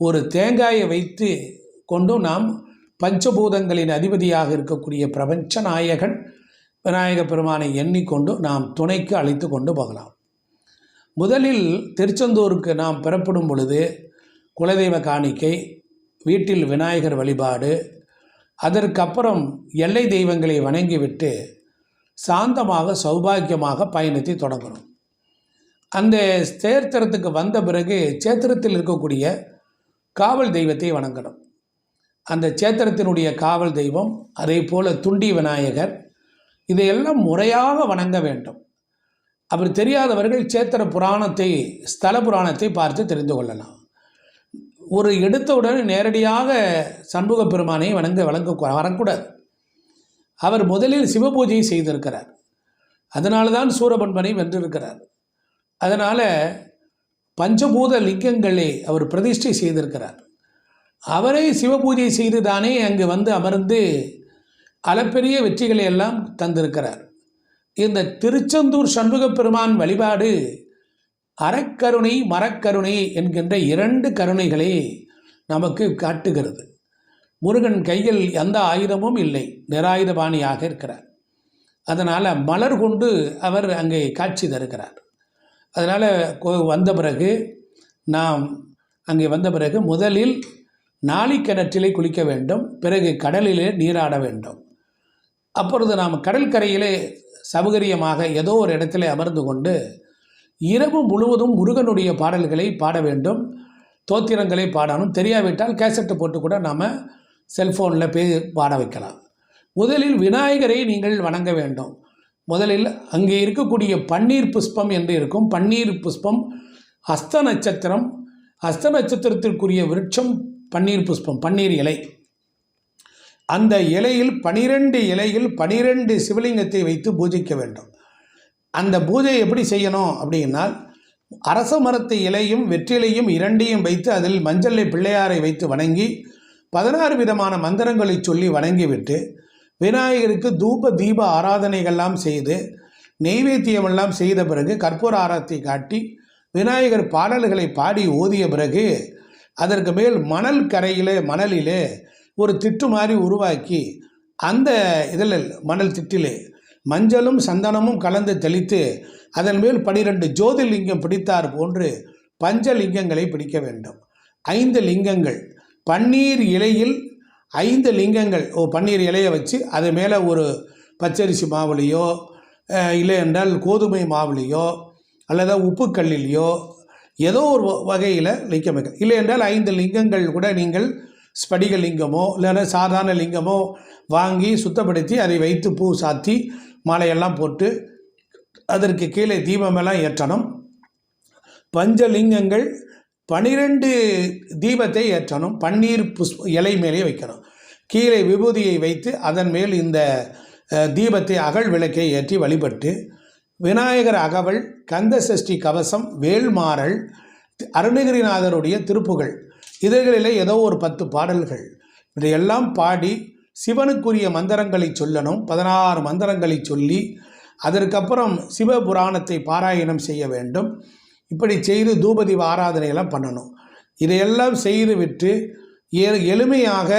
ஒரு தேங்காயை வைத்து கொண்டும் நாம் பஞ்சபூதங்களின் அதிபதியாக இருக்கக்கூடிய பிரபஞ்ச நாயகன் விநாயக பெருமானை எண்ணிக்கொண்டு நாம் துணைக்கு அழைத்து கொண்டு போகலாம். முதலில் திருச்செந்தூருக்கு நாம் பெறப்படும் பொழுது குலதெய்வ காணிக்கை வீட்டில் விநாயகர் வழிபாடு அதற்கப்புறம் எல்லை தெய்வங்களை வணங்கிவிட்டு சாந்தமாக சௌபாகியமாக பயணத்தை தொடங்கணும். அந்த சேத்திரத்துக்கு வந்த பிறகு சேத்திரத்தில் இருக்கக்கூடிய காவல் தெய்வத்தை வணங்கணும். அந்த சேத்திரத்தினுடைய காவல் தெய்வம் அதே போல் துண்டி விநாயகர் இதையெல்லாம் முறையாக வணங்க வேண்டும். அப்படி தெரியாதவர்கள் சேத்திர புராணத்தை ஸ்தல புராணத்தை பார்த்து தெரிந்து கொள்ளலாம். ஒரு எடுத்தவுடன் நேரடியாக சண்முக பெருமானை வணங்க வழங்க வரக்கூடாது. அவர் முதலில் சிவபூஜையை செய்திருக்கிறார். அதனால தான் சூரபன்மனை வென்றிருக்கிறார். அதனால் பஞ்சபூத லிங்கங்களை அவர் பிரதிஷ்டை செய்திருக்கிறார். அவரே சிவபூஜை செய்து தானே அங்கு வந்து அமர்ந்து அளப்பெரிய வெற்றிகளை எல்லாம் தந்திருக்கிறார். இந்த திருச்செந்தூர் சண்முக பெருமான் வழிபாடு அறக்கருணை மரக்கருணை என்கின்ற இரண்டு கருணைகளை நமக்கு காட்டுகிறது. முருகன் கையில் எந்த ஆயுதமும் இல்லை நிராயுதபாணியாக இருக்கிறார். அதனால் மலர் கொண்டு அவர் அங்கே காட்சி தருகிறார். அதனால் வந்த பிறகு நாம் அங்கே வந்த பிறகு முதலில் நாளிக்கிணற்றிலே குளிக்க வேண்டும் பிறகு கடலிலே நீராட வேண்டும். அப்பொழுது நாம் கடற்கரையிலே சௌகரியமாக ஏதோ ஒரு இடத்துல அமர்ந்து கொண்டு இரவு முழுவதும் முருகனுடைய பாடல்களை பாட வேண்டும் தோத்திரங்களை பாடணும். தெரியாவிட்டால் கேசட்டு போட்டு கூட நாம் செல்ஃபோனில் பே பாட வைக்கலாம். முதலில் விநாயகரை நீங்கள் வணங்க வேண்டும். முதலில் அங்கே இருக்கக்கூடிய பன்னீர் புஷ்பம் என்று இருக்கும். பன்னீர் புஷ்பம் அஸ்த நட்சத்திரம். அஸ்த நட்சத்திரத்திற்குரிய விருட்சம் பன்னீர் புஷ்பம் பன்னீர் இலை. அந்த இலையில் பனிரெண்டு இலையில் பனிரெண்டு சிவலிங்கத்தை வைத்து பூஜிக்க வேண்டும். அந்த பூஜை எப்படி செய்யணும் அப்படின்னால் அரச மரத்து இலையும் வெற்றிலையும் இரண்டையும் வைத்து அதில் மஞ்சளை பிள்ளையாரை வைத்து வணங்கி பதினாறு விதமான மந்திரங்களை சொல்லி வணங்கிவிட்டு விநாயகருக்கு தூப தீப ஆராதனைகள்லாம் செய்து நெய்வேத்தியமெல்லாம் செய்த பிறகு கற்பூர ஆரத்தை காட்டி விநாயகர் பாடல்களை பாடி ஓதிய பிறகு அதற்கு மேல் மணல் கரையிலே மணலிலே ஒரு திட்டு மாதிரி உருவாக்கி அந்த இதில் மணல் திட்டிலே மஞ்சளும் சந்தனமும் கலந்து தெளித்து அதன் மேல் பனிரெண்டு ஜோதிர்லிங்கம் பிடித்தார் போன்று பஞ்சலிங்கங்களை பிடிக்க வேண்டும். ஐந்து லிங்கங்கள். பன்னீர் இலையில் ஐந்து லிங்கங்கள் ஓ பன்னீர் இலையை வச்சு அது மேலே ஒரு பச்சரிசி மாவுலையோ இல்லை என்றால் கோதுமை மாவுலையோ அல்லது உப்புக்கல்லிலையோ ஏதோ ஒரு வ- வகையில் லிங்கம் வைக்க இல்லை என்றால் ஐந்து லிங்கங்கள் கூட நீங்கள் ஸ்படிக லிங்கமோ இல்லைன்னா சாதாரண லிங்கமோ வாங்கி சுத்தப்படுத்தி அதை வைத்து பூ சாத்தி மாலையெல்லாம் போட்டு அதற்கு கீழே தீபமெல்லாம் ஏற்றணும். பஞ்சலிங்கங்கள் பனிரெண்டு தீபத்தை ஏற்றணும் பன்னீர் புஷ் இலை மேலே வைக்கணும். கீழே விபூதியை வைத்து அதன் மேல் இந்த தீபத்தை அகல் விளக்கை ஏற்றி வழிபட்டு விநாயகர் அகவல் கந்த சஷ்டி கவசம் வேல்மாறல் அருணகிரிநாதருடைய திருப்புகள் இதுகளிலே ஏதோ ஒரு பத்து பாடல்கள். இதையெல்லாம் பாடி சிவனுக்குரிய மந்திரங்களை சொல்லணும் பதினாறு மந்திரங்களை சொல்லி அதற்கப்புறம் சிவபுராணத்தை பாராயணம் செய்ய வேண்டும். இப்படி செய்து தூபதீப ஆராதனையெல்லாம் பண்ணணும். இதையெல்லாம் செய்து விட்டு எளிமையாக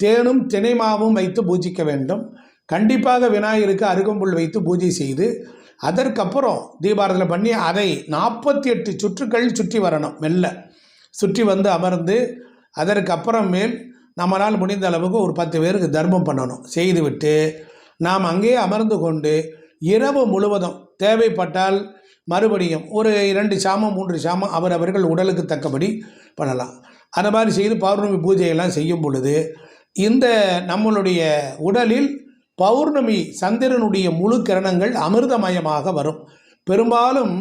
தேனும் தினைமாவும் வைத்து பூஜிக்க வேண்டும். கண்டிப்பாக விநாயகருக்கு அருகம்புல் வைத்து பூஜை செய்து அதற்கப்புறம் தீபாரதனை பண்ணி அதை நாற்பத்தி எட்டு சுற்றுக்கள் சுற்றி வரணும் மெல்ல. சுற்றி வந்து அமர்ந்து அதற்கப்புறம் மேல் நம்மளால் முடிந்த அளவுக்கு ஒரு பத்து பேருக்கு தர்மம் பண்ணணும். செய்துவிட்டு நாம் அங்கேயே அமர்ந்து கொண்டு இரவு முழுவதும் தேவைப்பட்டால் மறுபடியும் ஒரு இரண்டு சாமம் மூன்று சாமம் அவரவர்கள் உடலுக்கு தக்கபடி பண்ணலாம். அந்த மாதிரி செய்து பௌர்ணமி பூஜையெல்லாம் செய்யும் பொழுது இந்த நம்மளுடைய உடலில் பௌர்ணமி சந்திரனுடைய முழு கிரணங்கள் அமிர்தமயமாக வரும். பெரும்பாலும்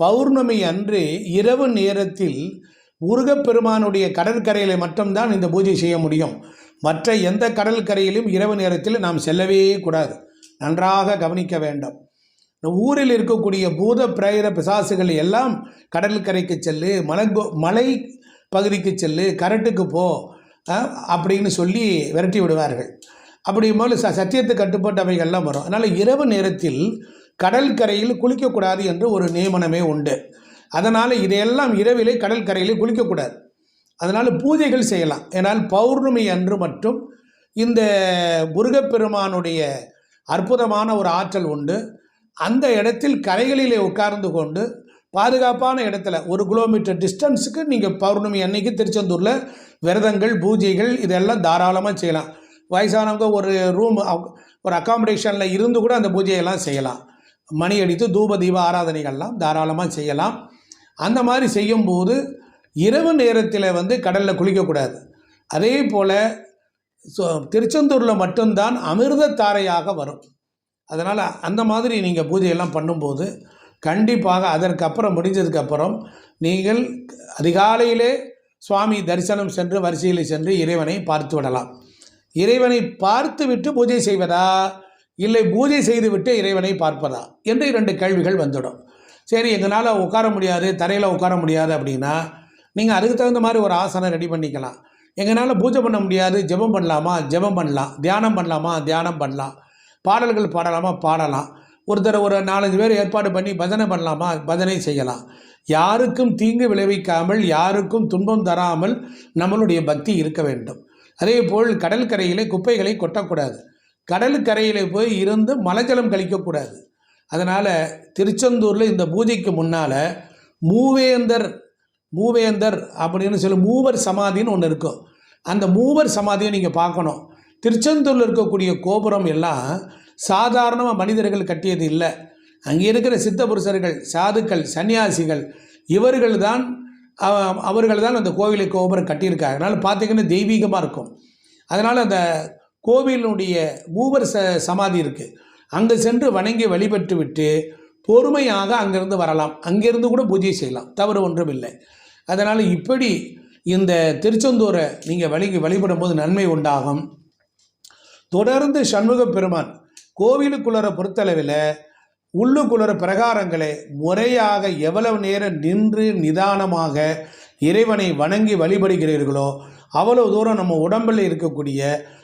பௌர்ணமி அன்று இரவு நேரத்தில் முருகப்பெருமானுடைய கடற்கரையில் மட்டும்தான் இந்த பூஜை செய்ய முடியும். மற்ற எந்த கடற்கரையிலும் இரவு நேரத்தில் நாம் செல்லவே கூடாது. நன்றாக கவனிக்க வேண்டும். ஊரில் இருக்கக்கூடிய பூத பிரேத பிசாசுகள் எல்லாம் கடற்கரைக்கு செல்லு மலங்கோ மலை பகுதிக்கு செல்லு கரட்டுக்கு போ அப்படின்னு சொல்லி விரட்டி விடுவார்கள். அப்படி போல ச சத்தியத்துக்கு கட்டுப்பட்டவைகள்லாம் வரும். அதனால் இரவு நேரத்தில் கடற்கரையில் குளிக்கக்கூடாது என்று ஒரு நியமனமே உண்டு. அதனால் இதையெல்லாம் இரவிலே கடற்கரையில் குளிக்கக்கூடாது. அதனால் பூஜைகள் செய்யலாம். ஏன்னால் பௌர்ணமி அன்று மட்டும் இந்த முருகப்பெருமானுடைய அற்புதமான ஒரு ஆற்றல் உண்டு. அந்த இடத்தில் கரைகளிலே உட்கார்ந்து கொண்டு பாதுகாப்பான இடத்துல ஒரு கிலோமீட்டர் டிஸ்டன்ஸுக்கு நீங்கள் பௌர்ணமி அன்னைக்கு திருச்செந்தூரில் விரதங்கள் பூஜைகள் இதெல்லாம் தாராளமாக செய்யலாம். வயசானவங்க ஒரு ரூம் ஒரு அக்காமடேஷனில் இருந்து கூட அந்த பூஜையெல்லாம் செய்யலாம். மணி அடித்து தூப தீப ஆராதனைகள்லாம் தாராளமாக செய்யலாம். அந்த மாதிரி செய்யும்போது இரவு நேரத்தில் வந்து கடலில் குளிக்கக்கூடாது. அதே போல் ஸோ திருச்செந்தூரில் மட்டும்தான் அமிர்த தாரையாக வரும். அதனால் அந்த மாதிரி நீங்கள் பூஜையெல்லாம் பண்ணும்போது கண்டிப்பாக அதற்கப்புறம் முடிஞ்சதுக்கப்புறம் நீங்கள் அதிகாலையிலே சுவாமி தரிசனம் சென்று வரிசையில் சென்று இறைவனை பார்த்து விடலாம். இறைவனை பார்த்து விட்டு பூஜை செய்வதா? இல்லை பூஜை செய்துவிட்டு இறைவனை பார்ப்பதா? என்று இரண்டு கேள்விகள் வந்துடும். சரி எங்களால் உட்கார முடியாது தரையில் உட்கார முடியாது அப்படின்னா நீங்கள் அதுக்கு தகுந்த மாதிரி ஒரு ஆசனம் ரெடி பண்ணிக்கலாம். எங்களால் பூஜை பண்ண முடியாது ஜெபம் பண்ணலாமா? ஜெபம் பண்ணலாம். தியானம் பண்ணலாமா? தியானம் பண்ணலாம். பாடல்கள் பாடலாமா? பாடலாம். ஒருத்தர் ஒரு நாலஞ்சு பேர் ஏற்பாடு பண்ணி பஜனை பண்ணலாமா? பஜனை செய்யலாம். யாருக்கும் தீங்கு விளைவிக்காமல் யாருக்கும் துன்பம் தராமல் நம்மளுடைய பக்தி இருக்க வேண்டும். அதே போல் கடற்கரையிலே குப்பைகளை கொட்டக்கூடாது. கடற்கரையில் போய் இருந்து மலஜலம் கழிக்கக்கூடாது. அதனால் திருச்செந்தூரில் இந்த பூஜைக்கு முன்னால் மூவேந்தர் மூவேந்தர் அப்படின்னு சொல்லி மூவர் சமாதின்னு ஒன்று இருக்கும். அந்த மூவர் சமாதியை நீங்கள் பார்க்கணும். திருச்செந்தூரில் இருக்கக்கூடிய கோபுரம் எல்லாம் சாதாரணமாக மனிதர்கள் கட்டியது இல்லை. அங்கே இருக்கிற சித்த புருஷர்கள் சாதுக்கள் சன்னியாசிகள் இவர்கள் தான் அவர்கள் தான் அந்த கோவிலை கோபுரம் கட்டியிருக்காங்க. அதனால் பார்த்திங்கன்னா தெய்வீகமாக இருக்கும். அதனால் அந்த கோவிலுடைய மூவர் ச சமாதி இருக்குது அங்கே சென்று வணங்கி வழிபட்டு விட்டு பொறுமையாக அங்கேருந்து வரலாம். அங்கேருந்து கூட பூஜை செய்யலாம். தவறு ஒன்றும் இல்லை. அதனால் இப்படி இந்த திருச்செந்தூரை நீங்கள் வழி வழிபடும் போது நன்மை உண்டாகும். தொடர்ந்து சண்முக பெருமான் கோவிலுக்குள்ளற பொறுத்தளவில் உள்ளுக்குள்ளர பிரகாரங்களை முறையாக எவ்வளவு நேரம் நின்று நிதானமாக இறைவனை வணங்கி வழிபடுகிறீர்களோ அவ்வளவு தூரம் நம்ம உடம்பில் இருக்கக்கூடிய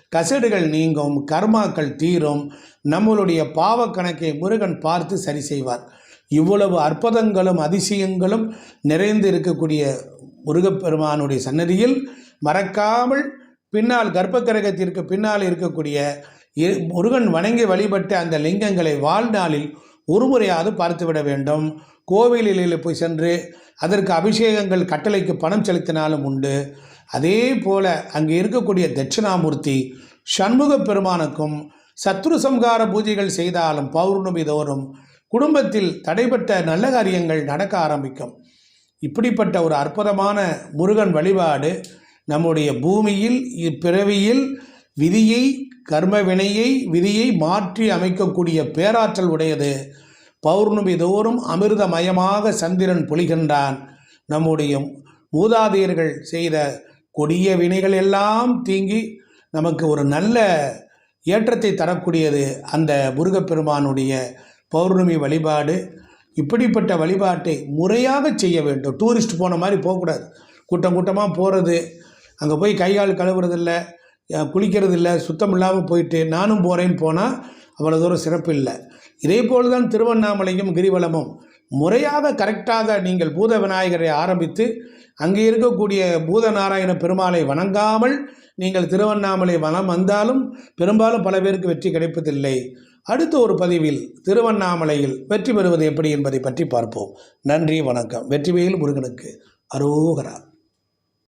கசடுகள் நீங்கும் கர்மாக்கள் தீரும் நம்மளுடைய பாவ கணக்கை முருகன் பார்த்து சரி செய்வார். இவ்வளவு அற்புதங்களும் அதிசயங்களும் நிறைந்து இருக்கக்கூடிய முருகப்பெருமானுடைய சன்னதியில் மறக்காமல் பின்னால் கர்ப்ப கிரகத்திற்கு பின்னால் இருக்கக்கூடிய முருகன் வணங்கி வழிபட்ட அந்த லிங்கங்களை வாழ்நாளில் ஒரு முறையாவது பார்த்துவிட வேண்டும். கோவிலில் போய் சென்று அதற்கு அபிஷேகங்கள் கட்டளைக்கு பணம் செலுத்தினாலும் உண்டு. அதே போல அங்கே இருக்கக்கூடிய தட்சிணாமூர்த்தி சண்முக பெருமானுக்கும் சத்ரு சம்ஹார பூஜைகள் செய்தாலும் பௌர்ணமி தோறும் குடும்பத்தில் தடைப்பட்ட நல்ல காரியங்கள் நடக்க ஆரம்பிக்கும். இப்படிப்பட்ட ஒரு அற்புதமான முருகன் வழிபாடு நம்முடைய பூமியில் இப்பிறவியில் விதியை கர்ம வினையை விதியை மாற்றி அமைக்கக்கூடிய பேராற்றல் உடையது. பௌர்ணமி தோறும் அமிர்தமயமாக சந்திரன் பொழிகின்றான். நம்முடைய மூதாதையர்கள் செய்த கொடிய வினைகள் எல்லாம் தீங்கி நமக்கு ஒரு நல்ல ஏற்றத்தை தரக்கூடியது அந்த முருகப்பெருமானுடைய பௌர்ணமி வழிபாடு. இப்படிப்பட்ட வழிபாட்டை முறையாக செய்ய வேண்டும். டூரிஸ்ட் போன மாதிரி போகக்கூடாது. கூட்டம் கூட்டமாக போகிறது அங்கே போய் கை கால் கழுவுறதில்ல குளிக்கிறது இல்லை சுத்தம் இல்லாமல் போயிட்டு நானும் போகிறேன்னு போனால் அவ்வளோ தூரம் சிறப்பு இல்லை. இதே போல் தான் திருவண்ணாமலையும் கிரிவலமும். முறையாக கரெக்டாக நீங்கள் பூத விநாயகரை ஆரம்பித்து அங்கே இருக்கக்கூடிய பூத நாராயண பெருமாளை வணங்காமல் நீங்கள் திருவண்ணாமலை வனம் வந்தாலும் பெரும்பாலும் பல பேருக்கு வெற்றி கிடைப்பதில்லை. அடுத்த ஒரு பதிவில் திருவண்ணாமலையில் வெற்றி பெறுவது எப்படி என்பதை பற்றி பார்ப்போம். நன்றி வணக்கம். வெற்றிவேல் முருகனுக்கு அரோகரா.